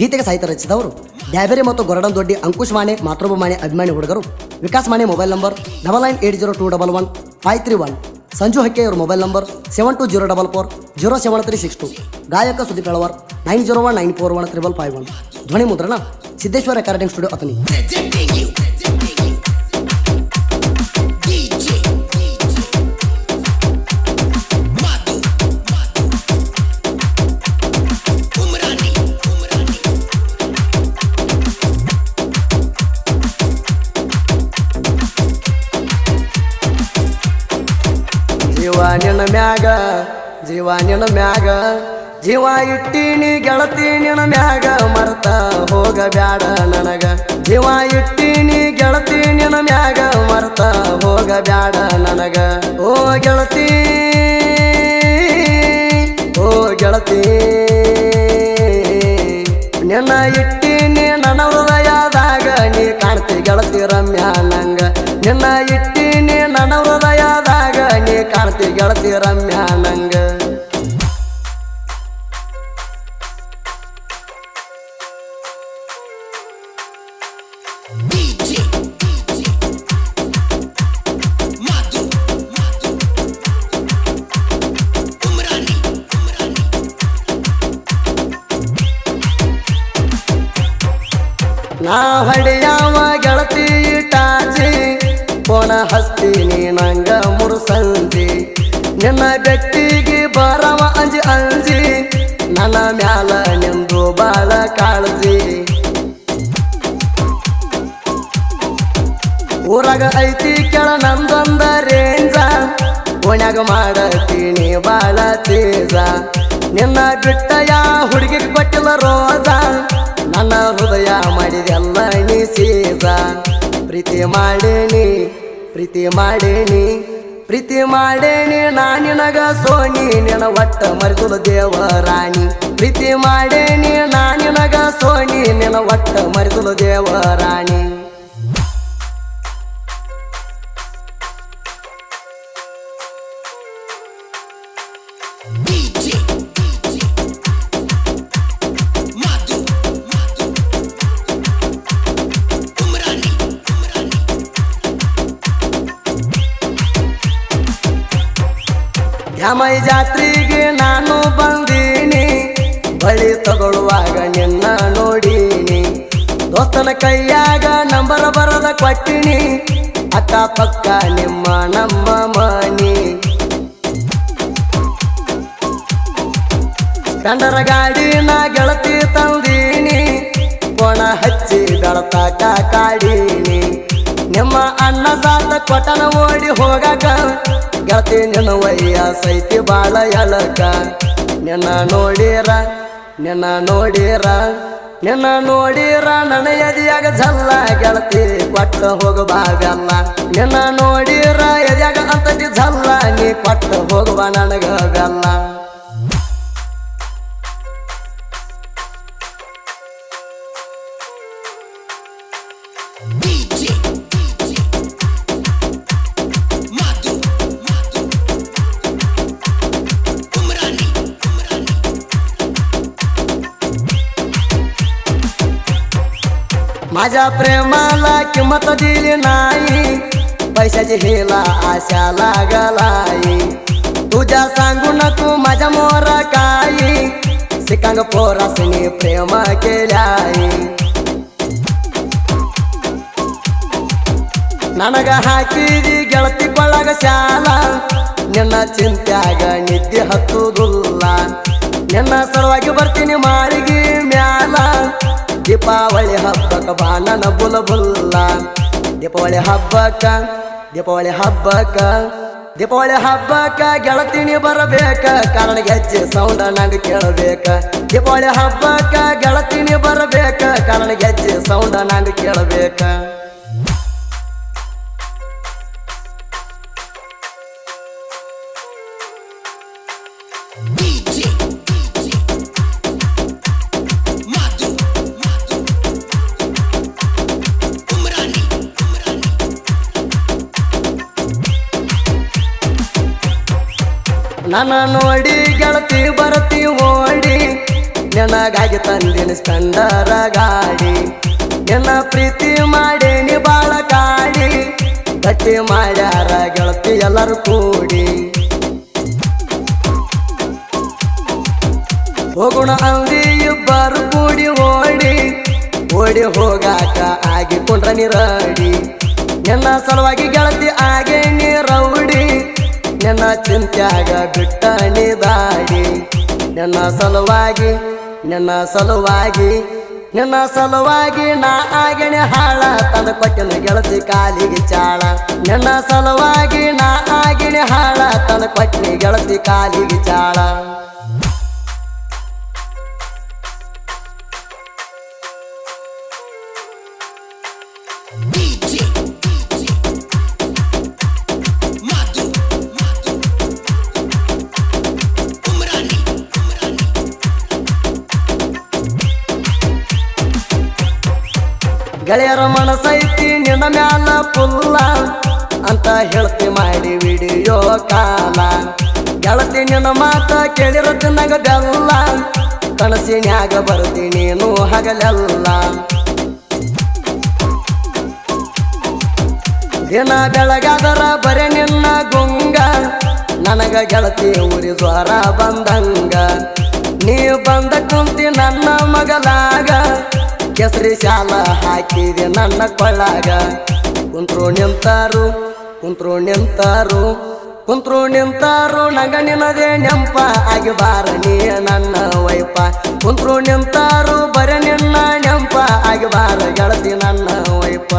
ಗೀತೆಗೆ ಸಾಹಿತ್ಯ ರಚಿಸಿದವರು. ಡ್ಯಾಬೆರಿ ಮತ್ತು ಗೊರಡನ್ ದೊಡ್ಡಿ, ಅಂಕುಶ್ ಮಾನೆ ಮಾತೃಭ ಮಾನೆ ಅಭಿಮಾನಿ ಹುಡುಗರು. Vikas Mane mobile number double nine eight zero two double one five three one Sanju ಹಕ್ಕೆ ಅವರ mobile number seven two zero double four zero seven three six two ಗಾಯಕ Sudeep Kalavar nine zero one nine four one triple five one ಧ್ವನಿ ಮುದ್ರಣ Siddeshwara recording studio Athani ನಿನ್ನ ಮ್ಯಾಗ, ಜೀವ ನಿನ್ನ ಮ್ಯಾಗ, ಜೀವ ಇಟ್ಟೀನಿ ಗೆಳತಿ ನಿನ್ನ ಮ್ಯಾಗ, ಮರ್ತ ಹೋಗ ಬ್ಯಾಡ ನನಗ. ಜೀವ ಇಟ್ಟೀನಿ ಗೆಳತಿ ನಿನ್ನ ಮ್ಯಾಗ, ಮರ್ತ ಹೋಗ ಬ್ಯಾಡ ನನಗ. ಓ ಗೆಳತಿ ಓ ಗೆಳತಿ, ನಿನ್ನ ಇಟ್ಟೀನಿ ನನ್ನ ಹೃದಯದಾಗ, ನೀ ಕಾಣ್ತಿ ಗೆಳತಿ ರಮ್ಯಾ ನಂಗ. ನಿನ್ನ ಇಟ್ಟೀನಿ ನಾ ಹಡಿಯಾವ ಗೆಳತಿ ಟಾಚಿ ಪೋನ ಹಸ್ತೀನಿ ನಂಗ ಮುರುಸಂಜಿ. ನಿನ್ನ ಬೆಟ್ಟಿಗೆ ಬರವ ಅಂಜಿ ಅಂಜಿ, ನನ್ನ ಮ್ಯಾಲ ನಿಂದು ಬಾಳ ಕಾಳಜಿ. ಊರಾಗ ಐತಿ ಕೆಳ ನಂದೊಂದ ರೇಂಜ, ಓಣ್ಯಾಗ ಮಾಡತೀನಿ ಬಾಳ ತೇಜ. ನಿನ್ನ ಬಿಟ್ಟ ಯಾ ಹುಡುಗಿಗೆ ಕೊಟ್ಟಿಲ್ಲ ಮಾಡಿದೆಲ್ಲ ಪ್ರೀತಿ ಮಾಡೇನಿ ಪ್ರೀತಿ ಮಾಡೇನಿ ಪ್ರೀತಿ ಮಾಡೇನಿ. ನಿನಗ ಸೋನಿ ನಿನ ಒಟ್ಟ ದೇವ ರಾಣಿ. ಪ್ರೀತಿ ಮಾಡೇನಿ ನಿನಗ ಸೋನಿ ನಿನ ಒಟ್ಟ ಮರಿದುಲ ದೇವರಾಣಿ DJ. ಯಮೈ ಜಾತ್ರೆಗೆ ನಾನು ಬಂದೀನಿ. ಬಳಿ ತಗೊಳ್ಳುವಾಗ ನಿನ್ನ ನೋಡೀನಿ. ದೋಸ್ತನ ಕೈಯಾಗ ನಂಬರ ಬರದ ಕೊಟ್ಟಿನಿ. ಅಕ್ಕ ಪಕ್ಕ ನಿಮ್ಮ ನಮ್ಮ ಮನಿ. ಕಂಡರ ಗಾಡಿನ ಗೆಳತಿ ತಂದೀನಿ. ಕೋಣ ಹಚ್ಚಿ ದಳತಾಕ ಕಾಡೀನಿ. ನಿಮ್ಮ ಅನ್ನ ಸಾತ ಕೊಟ್ಟನ ಓಡಿ ಹೋಗಕ? ಗೆಳತಿ ನಿನ್ನ ವಯ್ಯ ಸೈತಿ ಬಾಳ ಎಲಕ ನಿನ್ನ ನೋಡಿರ ನಿನ್ನ ನೋಡಿರ ನಿನ್ನ ನೋಡಿರ ನನ್ನ ಎದಿಯಾಗ ಜಲ್ಲ ಗೆಳತಿ ಕೊಟ್ಟ ಹೋಗಬಾಗಲ್ಲ ನಿನ್ನ ನೋಡಿರ ಎದಿಯಾಗ ಅಂತ ಜಲ್ಲ ನೀ ಕೊಟ್ಟ ಹೋಗುವ ನನಗ ಬೆಲ್ಲ माझ्या प्रेमाला किंमत दिली नाही पैशाची हिला आशा लागलाई तुझ्या सांगू नको माझ्या मोर काही सिकांग पोरासनी प्रेम केल्याई ನನಗ ಹಾಕಿದಿ ಗೆಳತಿ ಕೊಳ್ಳಗ ಶಾಲ ನಿನ್ನ ಚಿಂತ್ಯಾಗ ನಿದ್ದೆ ಹತ್ತುದಿಲ್ಲ ನಿನ್ನ ಸಲುವಾಗಿ ಬರ್ತೀನಿ ಮಾಳಿಗೆ ಮ್ಯಾಲ ದೀಪಾವಳಿ ಹಬ್ಬಕ್ಕ ಬಾನನ ಬುಲಬುಲ್ಲ ಬುಲ ಬುಲ್ಲ. ದೀಪಾವಳಿ ಹಬ್ಬಕ್ಕ ದೀಪಾವಳಿ ಹಬ್ಬಕ್ಕ ದೀಪಾವಳಿ ಹಬ್ಬಕ್ಕ ಗೆಳತಿನಿ ಬರಬೇಕ. ಕಾರಣ ಗೆಜ್ಜೆ ಸೌಂಡ ನಂಗೆ ಕೇಳಬೇಕ. ದೀಪಾವಳಿ ಹಬ್ಬಕ್ಕ ಗೆಳತಿನಿ ಬರಬೇಕ. ಕಾರಣ ಗೆಜ್ಜೆ ಸೌಂಡ ನಂಗೆ ಕೇಳಬೇಕ. ನನ್ನ ನೋಡಿ ಗೆಳತಿ ಬರತಿ ಓಡಿ, ನೆನಗಾಗಿ ತಂದಿನ ಸ್ಪೆಂಡರ ಗಾಡಿ ನಿನ್ನ ಪ್ರೀತಿ ಮಾಡೇನಿ ಬಾಳ ಕಾಡಿ ಗಟ್ಟಿ ಮಾಡ್ಯಾರ ಗೆಳತಿ ಎಲ್ಲರೂ ಕೂಡಿ. ಹೋಗೋಣ ಅಂದಿ ಇಬ್ಬರು ಕೂಡಿ ಓಡಿ ಓಡಿ ಹೋಗಾಕ ಆಗಿಕೊಂಡ್ರ ನೀರಾಡಿ. ನಿನ್ನ ಸಲುವಾಗಿ ಗೆಳತಿ ಆಗೇ ನೀರೌಡಿ ನಿನ್ನ ಚಿಂತ್ಯಾಗ ಬಿಟ್ಟ ನೀ ದಾಡಿ ನಿನ್ನ ಸಲುವಾಗಿ ನಿನ್ನ ಸಲುವಾಗಿ ನಿನ್ನ ಸಲುವಾಗಿ ನಾ ಆಗಣೆ ಹಾಳ ತನ್ನ ಕೊಟ್ಟಿನ ಗೆಳತಿ ಕಾಲಿಗೆ ಚಾಳ. ನನ್ನ ಸಲುವಾಗಿ ನಾ ಆಗಿಣೆ ಹಾಳ ತನ್ನ ಕೊಟ್ಟಿನ ಗೆಳತಿ ಕಾಲಿಗೆ ಚಾಳ. ಗೆಳೆಯರ ಮನಸೈತಿ ನಿನ್ನ ಮ್ಯಾಲ ಪುಲ್ಲ ಅಂತ ಹೇಳ್ತಿ ಮಾಡಿ ವಿಡಿಯೋ ಕಾಲ. ಗೆಳತಿ ನಿನ್ನ ಮಾತ ಕೇಳಿರತ್ತೆ ನಂಗ ಬೆಲ್ಲ. ಕನಸಿನ್ಯಾಗ ಬರ್ತೀನಿ ನೀನು ಹಗಲೆಲ್ಲ. ದಿನ ಬೆಳಗಾದರ ಬರೆ ನಿನ್ನ ಗುಂಗ. ನನಗ ಗೆಳತಿ ಊರಿ ಜ್ವರ ಬಂದಂಗ. ನೀ ಬಂದ ಕುಂತಿ ನನ್ನ ಮಗಲಾಗ ಕೆಸರಿ ಶಾಲ ಹಾಕಿದೆ ನನ್ನ ಕೊಳ್ಳಾಗ ಕುಂತ್ರು ನಿಂತಾರು ಕುಂತ್ರು ನಿಂತಾರು ಕುಂತ್ರು ನಿಂತಾರು, ನಂಗ ನಿನ್ನದೇ ನೆಂಪ ಆಗಿ ಬಾರ ನೀ ನನ್ನ ವೈಪ. ಕುಂತ್ರು ನಿಂತಾರು, ಬರೆ ನಿನ್ನ ನೆಂಪ ಆಗಿ ಬಾರ ಗೆಳತಿ ನನ್ನ ವೈಪ.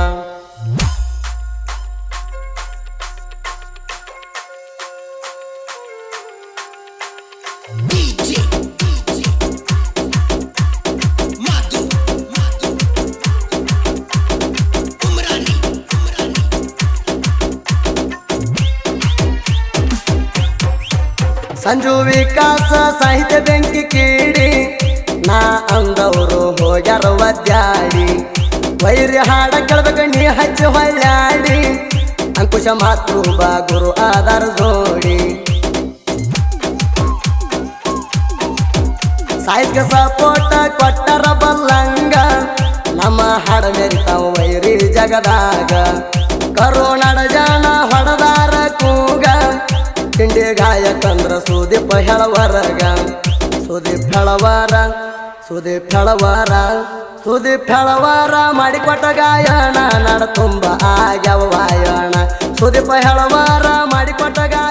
ಸಂಜು ವಿಕಾಸ ಸಾಹಿತ್ಯ ಬೆಂಕಿ ಕೀಡಿ, ನಾ ಅಂದವರು ಹೋಗ್ಯಾರ ಒದ್ದಾಡಿ. ವೈರ್ಯ ಹಾಡ ಕೇಳ್ಬೇಕು ನೀ ಹಚ್ಚಿ ಹೊಳ್ಳಾಡಿ ಅಂಕುಶ ಮಾತೃ ಬಾ ಗುರು ಆಧಾರ ಜೋಡಿ. ಸಾಹಿತ್ಯ ಸಪೋಟ ಕೊಟ್ಟರ ಬಲ್ಲಂಗ, ನಮ್ಮ ಹಾಡ ಮೆರಿತಾವ ವೈರಿ ಜಗದಾಗ. ಕೂಗ ತಿಂಡಿ ಗಾಯಕಂದ್ರ ಸುದೀಪ ಹೆಳವರಗ ಸುದೀಪ್ ಹೆಳವಾರ ಸುದೀಪ್ ಹೆಳವಾರ ಸುದೀಪ್ ಹೆಳವಾರ ಮಾಡಿಕೊಟ್ಟ ಗಾಯನ. ನಡ ತುಂಬ ಆಗ್ಯಾವ ವಾಯಣ. ಸುದೀಪ ಹೆಳವಾರ ಮಾಡಿಕೊಟ್ಟ ಗಾಯ